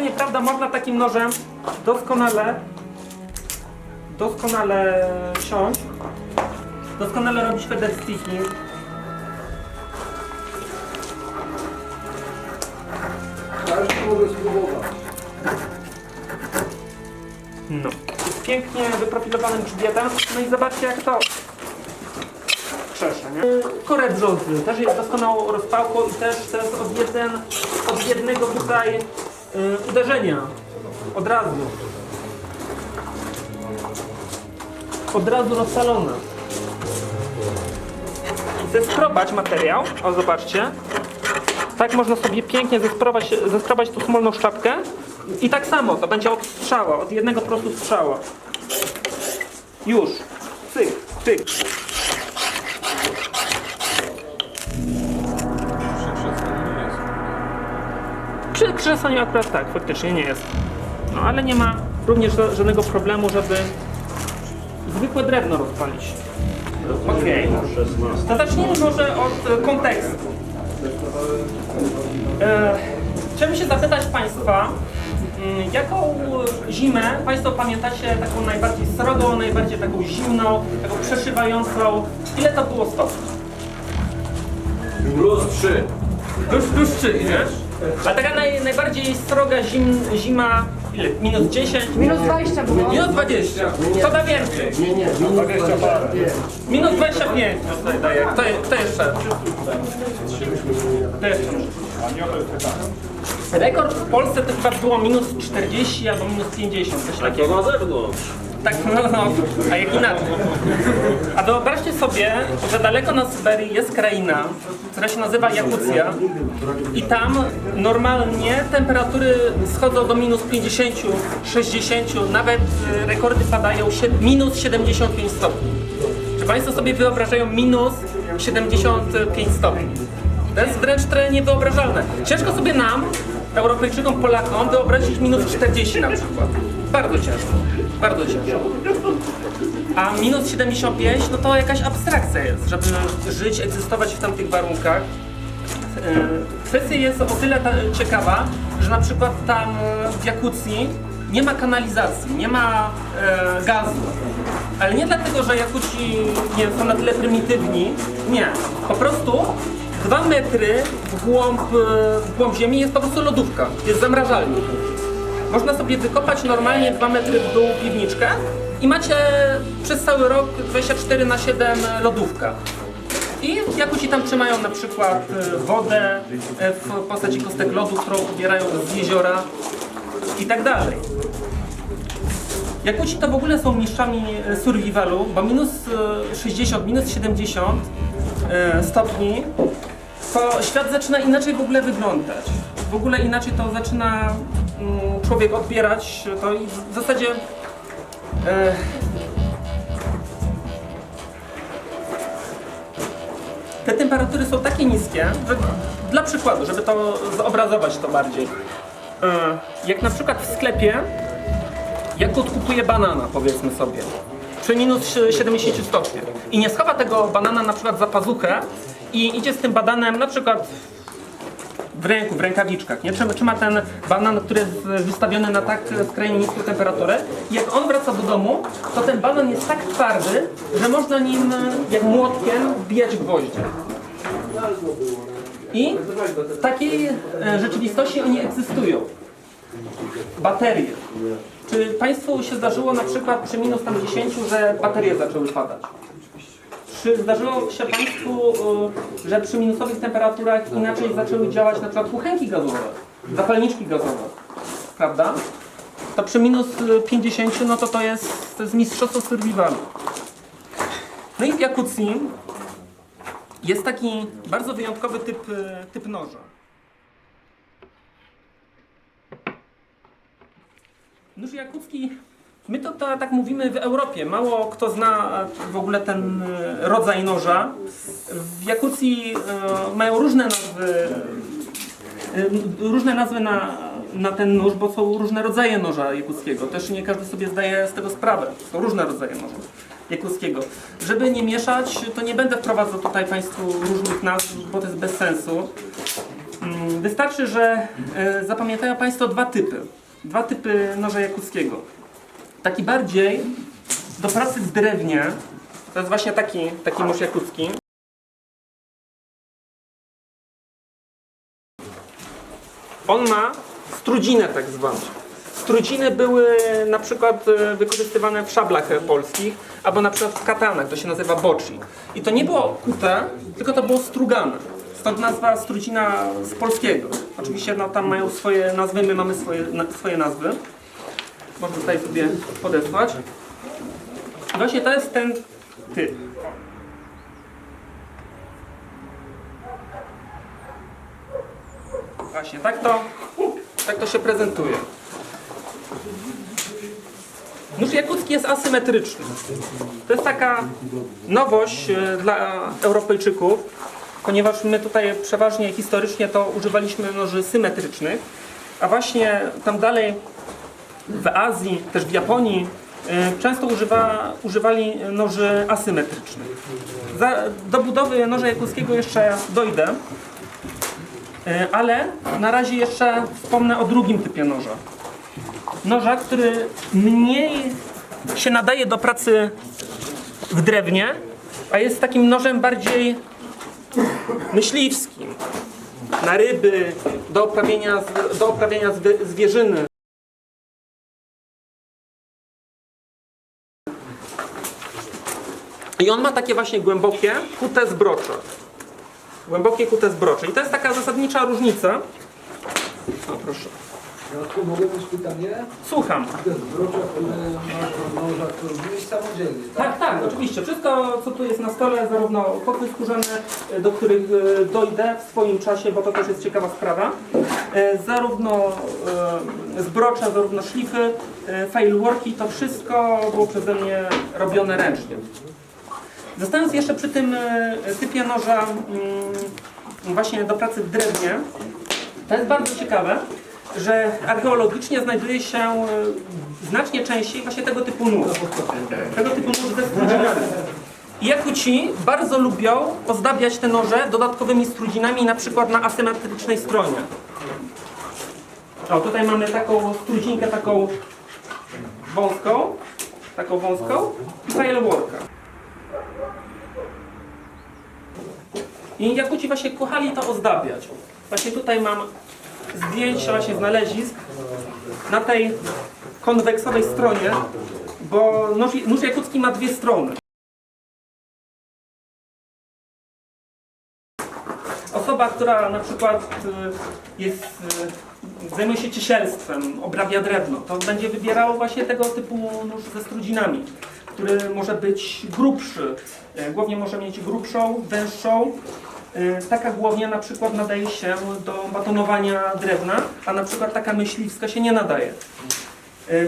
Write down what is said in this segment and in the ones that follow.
Normalnie, prawda, można takim nożem doskonale, doskonale siąść, doskonale robić feather sticking. Każdy może spróbować. No. Jest pięknie wyprofilowanym grzbietem. No i zobaczcie jak to krzesze, nie? Korek brzozy też jest doskonałą rozpałką i też jest od, jeden, od jednego tutaj y, uderzenia. Od razu. Od razu rozsalona. Zeskrobać materiał. O, zobaczcie. Tak można sobie pięknie zeskrobać, zeskrobać tu smolną szczapkę. I tak samo, to będzie od strzała, od jednego prostu strzała. Już. Cyk, cyk. Przy krzesaniu akurat tak, faktycznie nie jest. No ale nie ma również ża- żadnego problemu, żeby zwykłe drewno rozpalić. Okej. To zacznijmy może od kontekstu. E, chciałbym się zapytać Państwa, mm, jaką zimę Państwo pamiętacie taką najbardziej srogą, najbardziej taką zimną, taką przeszywającą? Ile to było stopni? Plus 3. Plus, plus 3, nie? A taka naj, najbardziej sroga zim, zima, ile? Minus 10? Minus 20 było. Minus 20. Co da więcej? Nie, nie, minus 25. Minus 25 tutaj daje. Kto, je- kto jeszcze? Kto jeszcze? Rekord w Polsce to chyba było minus 40 albo minus 50, coś takiego. na zewnątrz. Tak, no, no, a jak inaczej. A wyobraźcie sobie, że daleko na Syberii jest kraina, która się nazywa Jakucja i tam normalnie temperatury schodzą do minus 50, 60, nawet e, rekordy padają minus 75 stopni. Czy Państwo sobie wyobrażają minus 75 stopni? To jest wręcz niewyobrażalne. Ciężko sobie nam, Europejczykom, Polakom, wyobrazić minus 40 na przykład. Bardzo ciężko. Bardzo ciężko. A minus 75, no to jakaś abstrakcja jest, żeby żyć, egzystować w tamtych warunkach. E, Kwestia jest o tyle ciekawa, że na przykład tam w Jakucji nie ma kanalizacji, nie ma e, gazu. Ale nie dlatego, że Jakuci nie są na tyle prymitywni. Nie. Po prostu dwa metry w głąb, e, w głąb ziemi jest po prostu lodówka, jest zamrażalnik. Można sobie wykopać normalnie 2 metry w dół piwniczkę i macie przez cały rok 24 na 7 lodówka. I Jakuci tam trzymają na przykład e, wodę e, w postaci kostek lodu, którą pobierają z jeziora i tak dalej. Jakuci to w ogóle są mistrzami e, survivalu, bo minus e, 60, minus 70 e, stopni to świat zaczyna inaczej w ogóle wyglądać. W ogóle inaczej to zaczyna mm, człowiek odbierać to i w zasadzie e, te temperatury są takie niskie, że dla przykładu, żeby to zobrazować to bardziej. E, jak na przykład w sklepie Jakut kupuje banana, powiedzmy sobie, przy minus 70 stopniach i nie schowa tego banana na przykład za pazuchę i idzie z tym bananem na przykład w ręku, w rękawiczkach, nie? Trzyma, trzyma ten banan, który jest wystawiony na tak skrajnie niską temperaturę i jak on wraca do domu, to ten banan jest tak twardy, że można nim jak młotkiem wbijać gwoździe. I w takiej e, rzeczywistości oni egzystują. Baterie. Czy Państwu się zdarzyło na przykład przy minus tam 10, że baterie zaczęły padać? Czy zdarzyło się Państwu, y, że przy minusowych temperaturach inaczej zaczęły działać na przykład kuchenki gazowe, zapalniczki gazowe, prawda? To przy minus y, 50 no to to jest, to jest mistrzostwo survivalu. No i w Jakucji jest taki bardzo wyjątkowy typ, y, typ noża. Nóż jakucki, my to, to tak mówimy w Europie. Mało kto zna w ogóle ten e, rodzaj noża. W Jakucji e, mają różne nazwy, e, różne nazwy na, na ten nóż, bo są różne rodzaje noża jakuckiego. Też nie każdy sobie zdaje z tego sprawę. Są różne rodzaje noża jakuckiego. Żeby nie mieszać, to nie będę wprowadzał tutaj Państwu różnych nazw, bo to jest bez sensu. Mm, Wystarczy, że e, zapamiętają Państwo dwa typy. Dwa typy noża jakuckiego. Taki bardziej do pracy w drewnie, to jest właśnie taki, taki nóż jakucki. On ma strudzinę tak zwaną. Strudziny były na przykład e, wykorzystywane w szablach polskich, albo na przykład w katanach, to się nazywa boci. I to nie było kute, tylko to było strugane. Stąd nazwa strudzina z polskiego. Oczywiście no, tam mają swoje nazwy, my mamy swoje, na, swoje nazwy. Można tutaj sobie podesłać. I właśnie to jest ten typ. Właśnie, tak to, tak to się prezentuje. Nóż jakucki jest asymetryczny. To jest taka nowość e, dla Europejczyków, ponieważ my tutaj przeważnie historycznie to używaliśmy noży symetrycznych, a właśnie tam dalej w Azji, też w Japonii e, często używa, używali noży asymetrycznych. Za, do budowy noża jakuckiego jeszcze dojdę, e, ale na razie jeszcze wspomnę o drugim typie noża. Noża, który mniej się nadaje do pracy w drewnie, a jest takim nożem bardziej myśliwskim. Na ryby, do oprawienia, do oprawienia zwie- zwierzyny. I on ma takie właśnie głębokie, kute zbrocze. Głębokie kute zbrocze. I to jest taka zasadnicza różnica. O, proszę. Jacku, mogę mieć pytanie? Słucham. Te zwrocze, które masz noża, robiłeś samodzielnie, Tak, tak? tak, oczywiście. Wszystko, co tu jest na stole, zarówno koty skórzane, do których e, dojdę w swoim czasie, bo to też jest ciekawa sprawa, e, zarówno e, zbrocze, zarówno szlify, e, fileworki, to wszystko było przeze mnie robione ręcznie. Zostając jeszcze przy tym e, typie noża mm, właśnie do pracy w drewnie, to jest bardzo ciekawe, że archeologicznie znajduje się e, znacznie częściej właśnie tego typu nóż. Tego typu nóż ze strudzinami. I Jakuci bardzo lubią ozdabiać te noże dodatkowymi strudzinami, na przykład na asymetrycznej stronie. O, tutaj mamy taką strudzinkę, taką wąską, taką wąską i fireworka. I Jakuci właśnie kochali to ozdabiać. Właśnie tutaj mam zdjęcia właśnie znalezisk na tej konweksowej stronie, bo nóż, nóż jakucki ma dwie strony. Osoba, która na przykład y, jest, y, zajmuje się ciesielstwem, obrabia drewno, to będzie wybierał właśnie tego typu nóż ze strudzinami, który może być grubszy. Y, Głownię może mieć grubszą, węższą. Taka głownia na przykład nadaje się do batonowania drewna, a na przykład taka myśliwska się nie nadaje.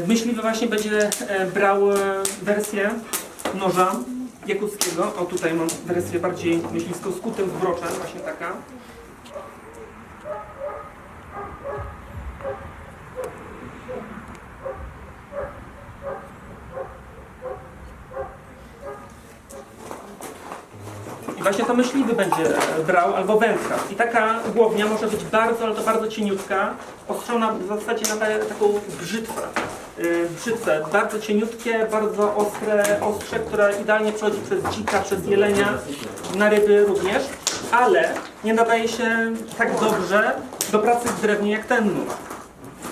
Myśliwy właśnie będzie e, brał e, wersję noża jakuckiego. O tutaj mam wersję bardziej myśliwską z kutym zbroczem, właśnie taka. I właśnie to myśliwy będzie brał, albo wędkarz. I taka głownia może być bardzo, ale to bardzo cieniutka, ostrzona w zasadzie na ta- taką brzytwę. Yy, brzytwę, bardzo cieniutkie, bardzo ostre ostrze, które idealnie przechodzi przez dzika, przez jelenia, na ryby również, ale nie nadaje się tak dobrze do pracy w drewnie jak ten nóż.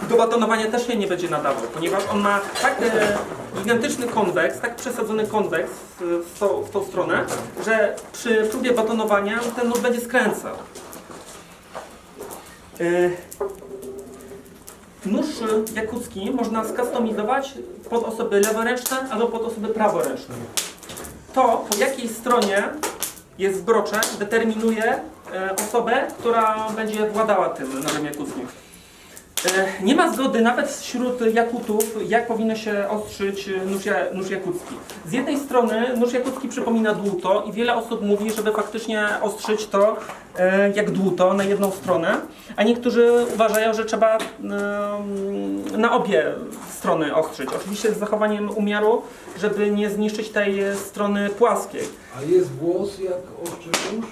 Do batonowania też się nie będzie nadawał, ponieważ on ma tak e, gigantyczny konweks, tak przesadzony konweks e, w, tą, w tą stronę, że przy próbie batonowania ten nóż będzie skręcał. Nóż jakucki można skustomizować pod osoby leworęczne albo pod osoby praworęczne. To, po jakiej stronie jest zbrocze, determinuje e, osobę, która będzie władała tym nożem jakuckim. E, Nie ma zgody nawet wśród Jakutów, jak powinno się ostrzyć nóż, nóż jakucki. Z jednej strony nóż jakucki przypomina dłuto i wiele osób mówi, żeby faktycznie ostrzyć to e, jak dłuto na jedną stronę, a niektórzy uważają, że trzeba na obie strony ostrzyć. Oczywiście z zachowaniem umiaru, żeby nie zniszczyć tej strony płaskiej. A jest włos jak ostrze nóż?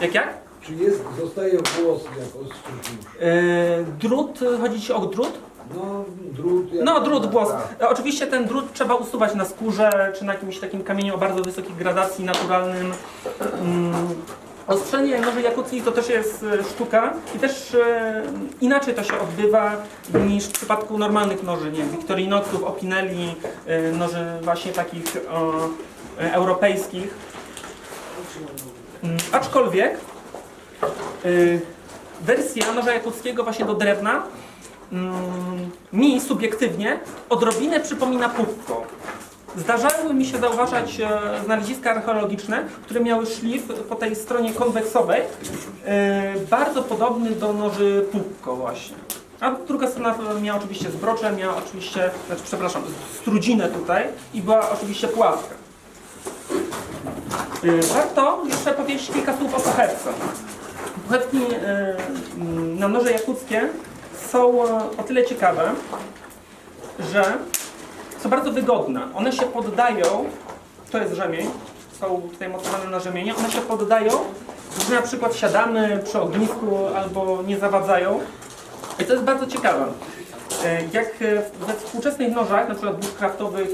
Jak jak? Czy jest, zostaje włos jak ostrzyż? E, drut, chodzi Ci o drut? No, drut. jak- No, drut, włos. Tak. E, Oczywiście ten drut trzeba usuwać na skórze, czy na jakimś takim kamieniu o bardzo wysokiej gradacji, naturalnym. Mm, Ostrzenie noży jakuckich to też jest e, sztuka i też e, inaczej to się odbywa niż w przypadku normalnych noży, nie wiem, Opinelli, e, noży właśnie takich e, e, europejskich. Mm, Aczkolwiek wersja noża jakuckiego właśnie do drewna mm, mi subiektywnie odrobinę przypomina pupko. Zdarzały mi się zauważać e, znaleziska archeologiczne, które miały szlif po tej stronie konweksowej, e, bardzo podobny do noży pupko właśnie. A druga strona miała oczywiście zbrocze, miała oczywiście, znaczy przepraszam, strudzinę tutaj i była oczywiście płaska. Y, Warto jeszcze powiedzieć kilka słów o pochewce. Pochewki y, mm, na noże jakuckie są e, o tyle ciekawe, że są bardzo wygodne. One się poddają, to jest rzemień, są tutaj mocowane na rzemienie, one się poddają, gdy na przykład siadamy przy ognisku albo nie zawadzają. I to jest bardzo ciekawe. E, Jak e, we współczesnych nożach, na przykład bushcraftowych,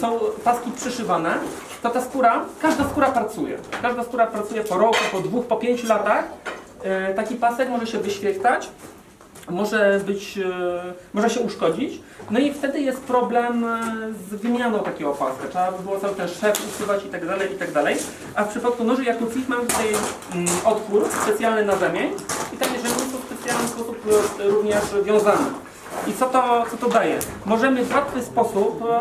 są paski przyszywane, to ta skóra, każda skóra pracuje. Każda skóra pracuje po roku, po dwóch, po pięciu latach. E, Taki pasek może się wyświechtać, może być, e, może się uszkodzić. No i wtedy jest problem e, z wymianą takiego paska. Trzeba by było cały ten szef usuwać i tak dalej, i tak dalej. A w przypadku noży jakuckich mamy tutaj mm, otwór specjalny na rzemień i takie rzemień są w specjalny sposób również wiązane. I co to, co to daje? Możemy w łatwy sposób e,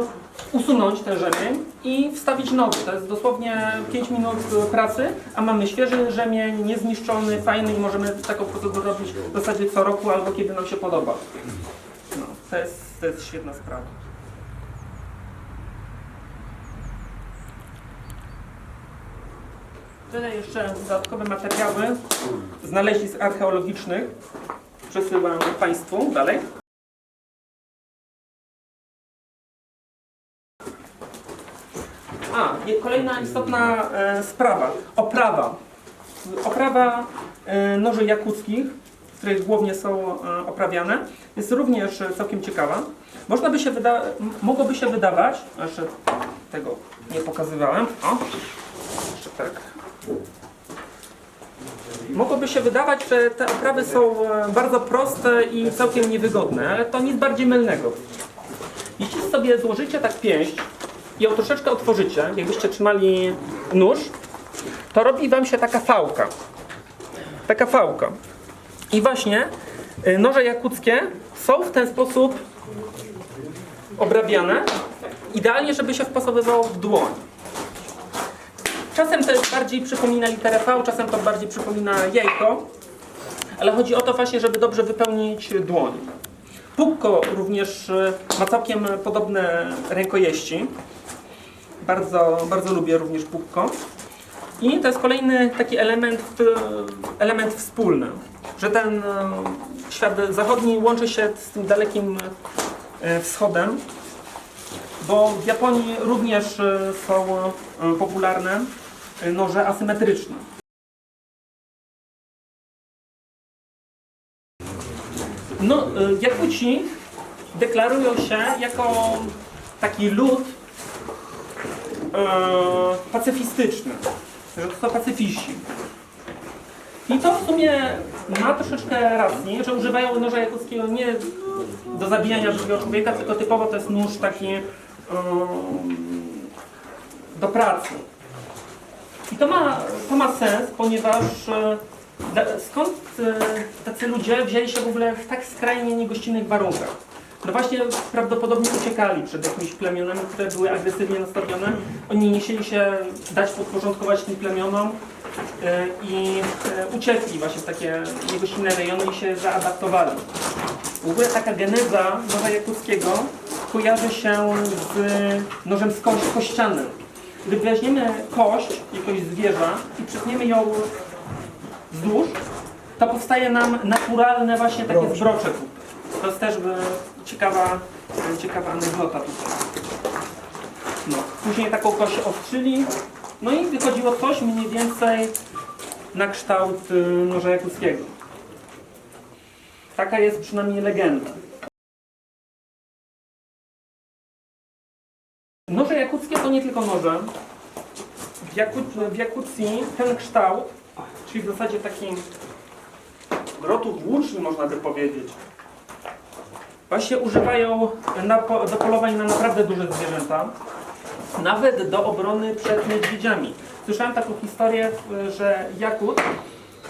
usunąć ten rzemień i wstawić nowy. To jest dosłownie 5 minut e, pracy, a mamy świeży rzemień, niezniszczony, fajny i możemy taką procedurę robić w zasadzie co roku albo kiedy nam się podoba. No, to jest, to jest świetna sprawa. Tutaj jeszcze dodatkowe materiały znalezisk archeologicznych przesyłam Państwu dalej. A, je- kolejna istotna e, sprawa. Oprawa. Oprawa e, noży jakuckich, z których głównie są e, oprawiane, jest również całkiem ciekawa. Można by się wyda- mogłoby się wydawać, jeszcze tego nie pokazywałem. O, jeszcze tak. Mogłoby się wydawać, że te oprawy są bardzo proste i całkiem niewygodne, ale to nic bardziej mylnego. Jeśli sobie złożycie tak pięść ją troszeczkę otworzycie, jakbyście trzymali nóż, to robi Wam się taka fałka. Taka fałka. I właśnie y, noże jakuckie są w ten sposób obrabiane, idealnie, żeby się wpasowywało w dłoń. Czasem to bardziej przypomina literę V, czasem to bardziej przypomina jajko, ale chodzi o to właśnie, żeby dobrze wypełnić dłoń. Pupko również y, ma całkiem podobne rękojeści. Bardzo, bardzo lubię również pupko. I to jest kolejny taki element, element wspólny, że ten y, świat zachodni łączy się z tym dalekim y, wschodem, bo w Japonii również y, są popularne noże asymetryczne. No, Jakuci deklarują się jako taki lud e, pacyfistyczny, że to są pacyfiści. I to w sumie ma troszeczkę racji, że używają noża jakuckiego nie do zabijania drugiego człowieka, tylko typowo to jest nóż taki em, do pracy. I to ma, to ma sens, ponieważ e, skąd e, tacy ludzie wzięli się w ogóle w tak skrajnie niegościnnych warunkach? No właśnie prawdopodobnie uciekali przed jakimiś plemionami, które były agresywnie nastawione. Oni nie chcieli się dać podporządkować tym plemionom e, i e, uciekli właśnie w takie niegościnne rejony i się zaadaptowali. W ogóle taka geneza noża jakuckiego kojarzy się z nożem z kość, kościanym. Gdy weźmiemy kość jakiegoś zwierza i przytniemy ją wzdłuż, to powstaje nam naturalne właśnie takie Zbrocze. To jest też e, ciekawa, ciekawa anegdota tutaj. No. Później taką kość ostrzyli, no i wychodziło coś mniej więcej na kształt y, noża jakuckiego. Taka jest przynajmniej legenda. Noże jakuckie to nie tylko noże. W, Jaku, w Jakucji ten kształt, czyli w zasadzie taki grotów włóczni można by powiedzieć, właśnie używają na, do polowań na naprawdę duże zwierzęta, nawet do obrony przed niedźwiedziami. Słyszałem taką historię, y, że Jakut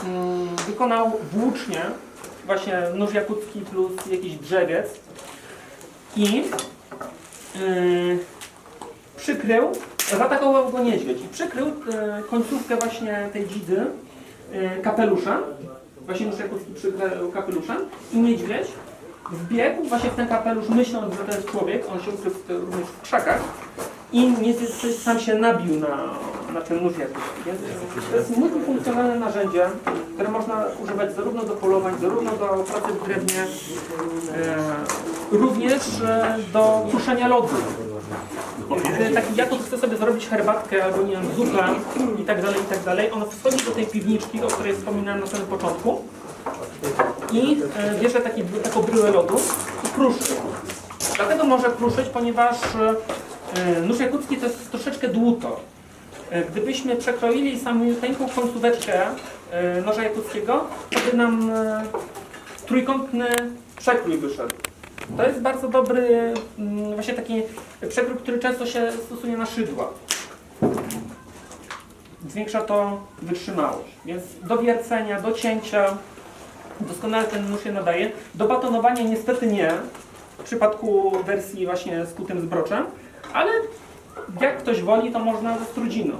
mm, wykonał włócznie, właśnie nóż jakucki plus jakiś drzewiec i yy, przykrył, zaatakował go niedźwiedź i przykrył e, końcówkę właśnie tej dzidy e, kapeluszem, właśnie nóż jakucki przykrył kapeluszem i niedźwiedź wbiegł właśnie w ten kapelusz myśląc, że to jest człowiek, on się ukrył w, również w krzakach i niedźwiedź sam się nabił na, na ten nóż jakucki. Więc to jest multifunkcjonalne narzędzie, które można używać zarówno do polowań, zarówno do pracy w drewnie, e, również e, do kruszenia lodu. Gdy taki Jakub chce sobie zrobić herbatkę albo nie wiem, zupę i tak dalej, i tak dalej, on wchodzi do tej piwniczki, o której wspominałem na samym początku i e, bierze taki, taką bryłę lodu i kruszy. Dlatego może kruszyć, ponieważ e, nóż jakucki to jest troszeczkę dłuto. E, Gdybyśmy przekroili samiuteńką końcóweczkę e, noża jakuckiego, to by nam e, trójkątny przekrój wyszedł. To jest bardzo dobry mm, właśnie taki przekrój, który często się stosuje na szydła. Zwiększa to wytrzymałość. Więc do wiercenia, do cięcia doskonale ten nóż się nadaje. Do batonowania niestety nie, w przypadku wersji właśnie z kutym zbroczem, ale jak ktoś woli, to można ze strudziną.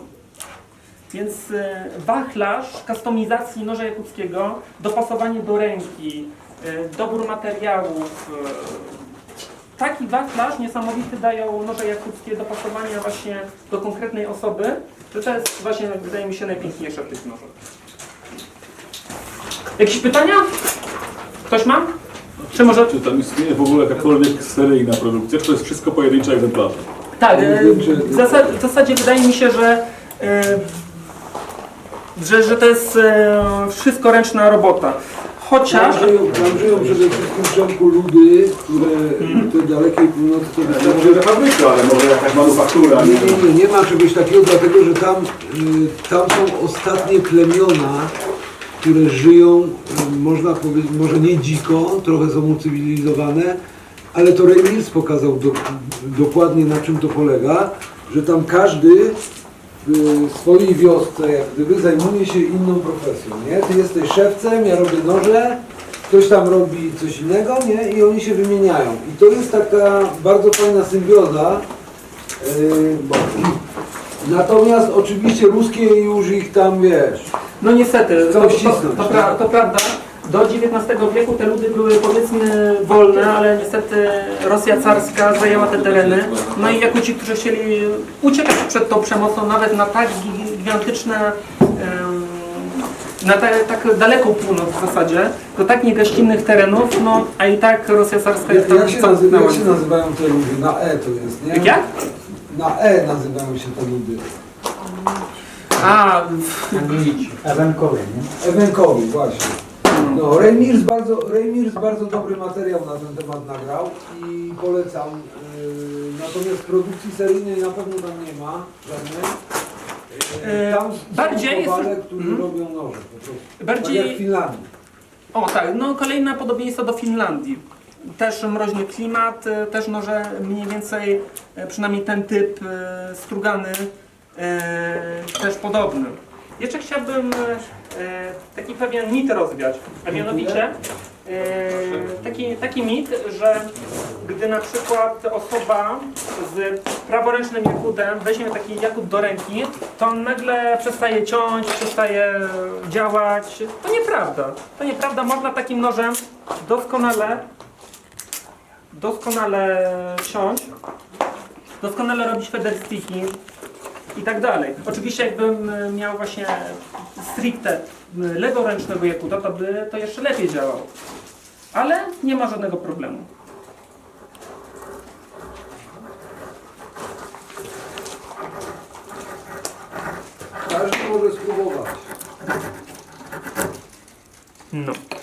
Więc e, wachlarz kustomizacji noża jakuckiego, dopasowanie do ręki, e, dobór materiałów. e, Taki wachlarz niesamowity dają noże jakuckie dopasowania właśnie do konkretnej osoby, że to jest właśnie, wydaje mi się, najpiękniejsze w tych nożach. Jakieś pytania? Ktoś ma? Czy może... Czy tam istnieje w ogóle jakakolwiek seryjna produkcja, czy to jest wszystko pojedyncze egzemplarze? Tak, e, w, zasa w zasadzie wydaje mi się, że, e, że, że to jest e, wszystko ręczna robota. Chociaż... Tam żyją, tam żyją przede wszystkim w ludy, które w tej dalekiej północy to Ja wystarczy. mówię, że fabryka, ale może jakaś manufaktura, Nie, nie, nie, nie ma czegoś takiego, dlatego że tam, y, tam są ostatnie plemiona, które żyją, y, można powiedzieć, może nie dziko, trochę są ucywilizowane, ale to Ray Mills pokazał do, dokładnie na czym to polega, że tam każdy w swojej wiosce jak gdyby zajmuje się inną profesją, nie? Ty jesteś szewcem, ja robię noże, ktoś tam robi coś innego, nie? I oni się wymieniają. I to jest taka bardzo fajna symbioza, Yy, Natomiast oczywiście ruskie już ich tam wiesz. No niestety, Chcą to, to, ścisnąć, to, tak? pra, to prawda. Do XIX wieku te ludy były powiedzmy wolne, ale niestety Rosja carska zajęła te tereny. No i jako ci, którzy chcieli uciekać przed tą przemocą nawet na tak gi- gigantyczne, em, na tak daleką północ w zasadzie, do tak niegościnnych terenów, no a i tak Rosja carska Jak, tam jak, się, zamknęła. jak się nazywają te ludy? Na E to jest, nie? Jak? Na E nazywają się te ludy. A, Ewenkowie, nie? Ewenkowi, właśnie. No, Ray Mills bardzo, Ray Mills bardzo dobry materiał na ten temat nagrał i polecam. Yy, natomiast produkcji seryjnej na pewno tam nie ma żadnej. Yy, Yy, Tam bardziej są jest- kowale, którzy Mhm. robią noże po prostu. bardziej... Tak jak w Finlandii. O tak, no kolejne podobieństwo do Finlandii. Też mroźny klimat, e, też może mniej więcej, e, przynajmniej ten typ e, strugany, też podobny. Jeszcze chciałbym taki pewien mit rozwiać, a mianowicie taki, taki mit, że gdy na przykład osoba z praworęcznym jakudem weźmie taki jakut do ręki, to on nagle przestaje ciąć, przestaje działać. To nieprawda. To nieprawda. Można takim nożem doskonale doskonale ciąć, doskonale robić federstiki i tak dalej. Oczywiście jakbym e, miał właśnie stricte leworęcznego jakuta, to by to jeszcze lepiej działało. Ale nie ma żadnego problemu. Każdy może spróbować. No.